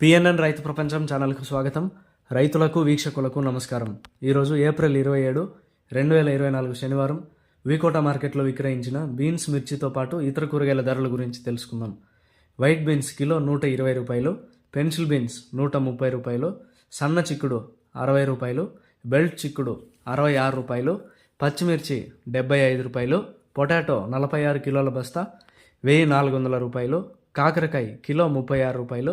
PNN రైతు ప్రపంచం ఛానల్కు స్వాగతం. రైతులకు వీక్షకులకు నమస్కారం. ఈరోజు ఏప్రిల్ ఇరవై ఏడు రెండు వేల ఇరవై నాలుగు శనివారం వికోట మార్కెట్లో విక్రయించిన బీన్స్ మిర్చితో పాటు ఇతర కూరగాయల ధరల గురించి తెలుసుకుందాం. వైట్ బీన్స్ కిలో నూట ఇరవై రూపాయలు పెన్సిల్ బీన్స్ నూట ముప్పై రూపాయలు సన్న చిక్కుడు అరవై రూపాయలు బెల్ట్ చిక్కుడు అరవై ఆరు రూపాయలు పచ్చిమిర్చి డెబ్బై ఐదు రూపాయలు పొటాటో నలభై ఆరు కిలోల బస్తా వెయ్యి నాలుగు వందల రూపాయలు కాకరకాయ కిలో ముప్పై ఆరు రూపాయలు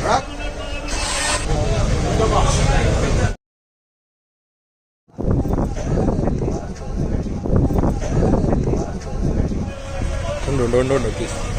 Alright? Don't, don't, don't, don't, please.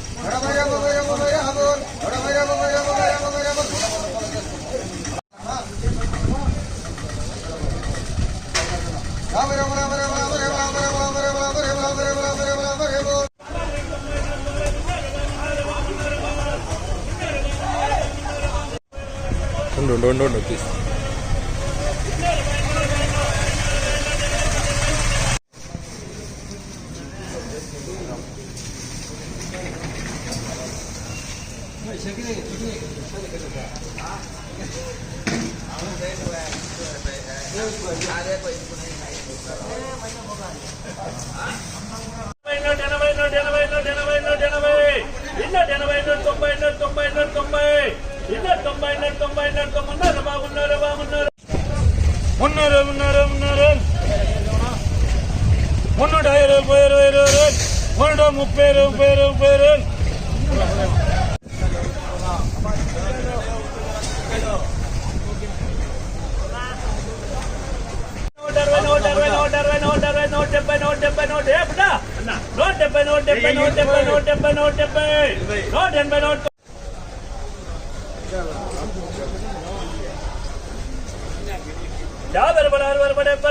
ఇన్నూట ఎనభై నూట తొంభై నూట మున్నూరు మున్నూరు మున్నూరు మున్నూట ఇరవై ఇరవై ఇరవై మున్నూట ముప్పై ముప్పై ముప్పై నూట అరవై నూట అరవై నూట డెబ్బై నూట డెబ్బై నూట ఏపుడా నూట డెబ్బై నూట డెబ్బై నూట డెబ్బై నూట డెబ్బై నూట డెబ్బై నూట ఎనభై నూట యాభై రూపాయలు అరవై రూపాయలు డెబ్బై